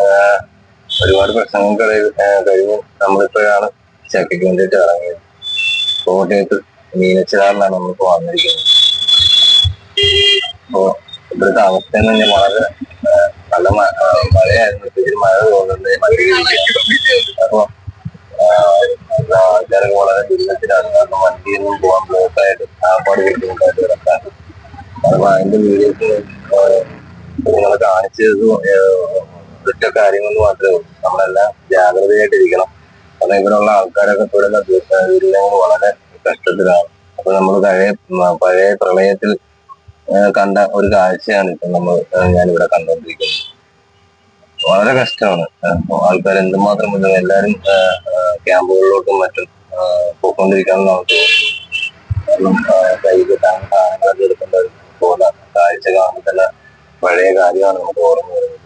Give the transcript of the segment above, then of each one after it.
ആ, ഒരുപാട് പ്രശ്നങ്ങൾ കഴിവ് നമ്മളിപ്പോഴാണ് ചക്കയ്ക്ക് വേണ്ടിയിട്ട് ഇറങ്ങിയത്. കോട്ടയത്ത് മീനച്ചിലാറിലാണ് നമ്മളിപ്പോ വന്നിരിക്കുന്നത്. അപ്പോ അവസ്ഥ എന്ന് പറഞ്ഞാൽ വളരെ നല്ല മഴയായിരുന്നു. ഇത്തിരി മഴ തോന്നുന്നുണ്ട്. അപ്പൊ ആൾക്കാരൊക്കെ വളരെ ദുരിതത്തിലാണ്. കാരണം വണ്ടിയൊന്നും പോകാൻ ബ്ലോക്കായിട്ട് ആപ്പാട് ബുദ്ധിമുട്ടായിട്ട് കിടക്കാൻ അപ്പൊ അതിന്റെ വീഡിയോസ് നിങ്ങളെ കാണിച്ചത് ഒറ്റ മാത്രമേ ഉള്ളൂ. നമ്മളെല്ലാം ജാഗ്രതയായിട്ടിരിക്കണം കാരണം ഇവിടെയുള്ള ആൾക്കാരൊക്കെ തുടരുന്ന ദുരിതങ്ങൾ വളരെ കഷ്ടത്തിലാണ്. അപ്പൊ നമ്മൾ പഴയ പഴയ പ്രളയത്തിൽ കണ്ട ഒരു കാഴ്ചയാണ് ഇപ്പൊ നമ്മൾ ഞാനിവിടെ കണ്ടുകൊണ്ടിരിക്കുന്നത്. വളരെ കഷ്ടമാണ്. ആൾക്കാർ എന്തുമാത്രം ബുദ്ധിമുട്ട് ആ, ക്യാമ്പുകളിലോട്ടും മറ്റും പോയിക്കൊണ്ടിരിക്കാമെന്ന് നമുക്ക് തോന്നുന്നു. കിട്ടാൻ കാണാൻ എടുക്കേണ്ട ഒരു പോകുന്ന കാഴ്ച കാണുമ്പോൾ തന്നെ പഴയ കാര്യമാണ് നമുക്ക് ഓർമ്മ വരുന്നത്.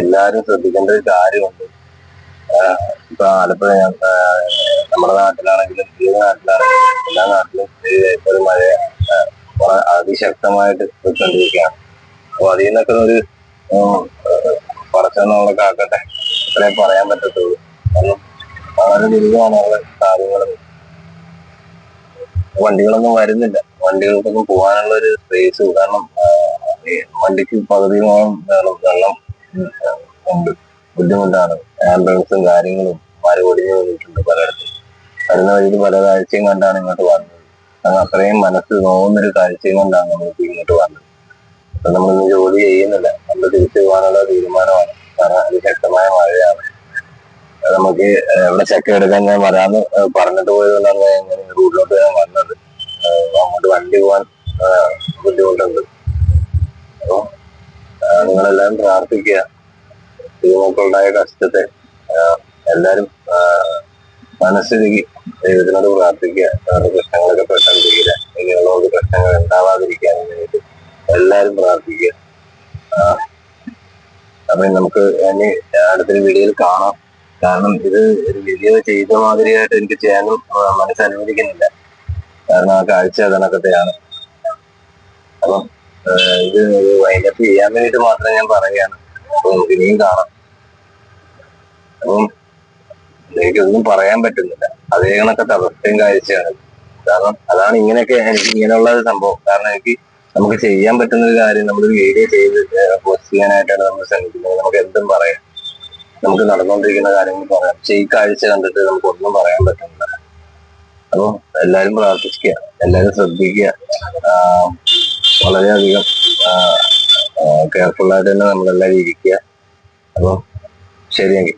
എല്ലാവരും ശ്രദ്ധിക്കേണ്ട ഒരു കാര്യമുണ്ട്. ഇപ്പൊ ആലപ്പുഴ നമ്മുടെ നാട്ടിലാണെങ്കിലും ഈ നാട്ടിലാണെങ്കിലും എല്ലാ നാട്ടിലും ഒരു മഴ വളരെ അതിശക്തമായിട്ട് പോയിക്കൊണ്ടിരിക്കുകയാണ്. അപ്പൊ അതിൽ നിന്നൊക്കെ ഒരു പറച്ചെന്നുള്ള കാക്കട്ടെ. അത്രേ പറയാൻ പറ്റത്തുള്ളൂ. വളരെ ദുരിതമാണ് ഉള്ള കാര്യങ്ങൾ വണ്ടികളൊന്നും വരുന്നില്ല. വണ്ടികൾക്കൊന്നും പോകാനുള്ള ഒരു സ്പേസ് കാരണം വണ്ടിക്ക് പകുതിയോളം വേണം വെള്ളം ഉണ്ട്. ബുദ്ധിമുട്ടാണ്. ആംബുലൻസും കാര്യങ്ങളും മരപൊടിഞ്ഞു വന്നിട്ടുണ്ട് പലയിടത്തും. വരുന്ന വഴിയിൽ പല കാഴ്ചയും കണ്ടാണ് ഇങ്ങോട്ട് വന്നത്. കാരണം അത്രയും മനസ്സ് നോവുന്നൊരു കാഴ്ചയും കൊണ്ടാണ് നമ്മൾക്ക് ഇങ്ങോട്ട് വന്നത്. അപ്പൊ നമ്മളിന്ന് ജോലി ചെയ്യുന്നില്ല. നമ്മൾ തിരിച്ചു പോകാനുള്ള തീരുമാനമാണ്. കാരണം അതിശക്തമായ മഴയാണ്. നമുക്ക് ഇവിടെ ചക്ക എടുക്കാൻ ഞാൻ വരാന്ന് പറഞ്ഞിട്ട് പോയതുകൊണ്ടാണ് ഞാൻ റൂട്ടിലോട്ട് ഞാൻ വന്നത്. അങ്ങോട്ട് വണ്ടി പോകാൻ ബുദ്ധിമുട്ടുണ്ട്. നിങ്ങളെല്ലാവരും പ്രാർത്ഥിക്കുക. ദൈവമക്കളുണ്ടായ കഷ്ടത്തെ എല്ലാരും മനസ്സിലേക്ക് ദൈവത്തിനോട് പ്രാർത്ഥിക്കുക. അവരുടെ പ്രശ്നങ്ങളൊക്കെ പെട്ടെന്ന് തീരെ ഇങ്ങനെയുള്ളവർക്ക് പ്രശ്നങ്ങൾ ഉണ്ടാവാതിരിക്കാൻ വേണ്ടിയിട്ട് എല്ലാരും പ്രാർത്ഥിക്കുക. അപ്പൊ നമുക്ക് ഇനി അടുത്തൊരു വീഡിയോയിൽ കാണാം. കാരണം ഇത് ഒരു വീഡിയോ ചെയ്ത മാതിരിയായിട്ട് എനിക്ക് ചെയ്യാനും മനസ്സനുവദിക്കുന്നില്ല കാരണം ആ കാഴ്ച അതിനകത്തെയാണ് അപ്പം ഇത് വൈൻഡപ്പ് ചെയ്യാൻ വേണ്ടിട്ട് മാത്രമേ ഞാൻ പറയുകയാണ്. അപ്പൊ നമുക്ക് ഇനിയും കാണാം. അപ്പം എനിക്കൊന്നും പറയാൻ പറ്റുന്നില്ല. അതേ കണക്കെ അവസ്ഥയും കാഴ്ചയാണ്. കാരണം അതാണ് ഇങ്ങനെയൊക്കെ എനിക്ക് ഇങ്ങനെയുള്ള ഒരു സംഭവം. കാരണം എനിക്ക് നമുക്ക് ചെയ്യാൻ പറ്റുന്ന ഒരു കാര്യം നമ്മളൊരു വീഡിയോ ചെയ്ത് പോസ്റ്റ് ചെയ്യാനായിട്ടാണ് നമ്മൾ ശ്രമിക്കുന്നത്. നമുക്ക് എന്തും പറയാം. നമുക്ക് നടന്നുകൊണ്ടിരിക്കുന്ന കാര്യങ്ങൾ പറയാം. പക്ഷെ ഈ കാഴ്ച കണ്ടിട്ട് നമുക്ക് ഒന്നും പറയാൻ പറ്റുന്നില്ല. അപ്പൊ എല്ലാവരും പ്രാർത്ഥിക്കുക എല്ലാവരും ശ്രദ്ധിക്കുക. വളരെയധികം കെയർഫുള്ളായിട്ട് തന്നെ നമ്മളെല്ലാം ഇരിക്കുക. അപ്പൊ ശരിയെങ്കിൽ.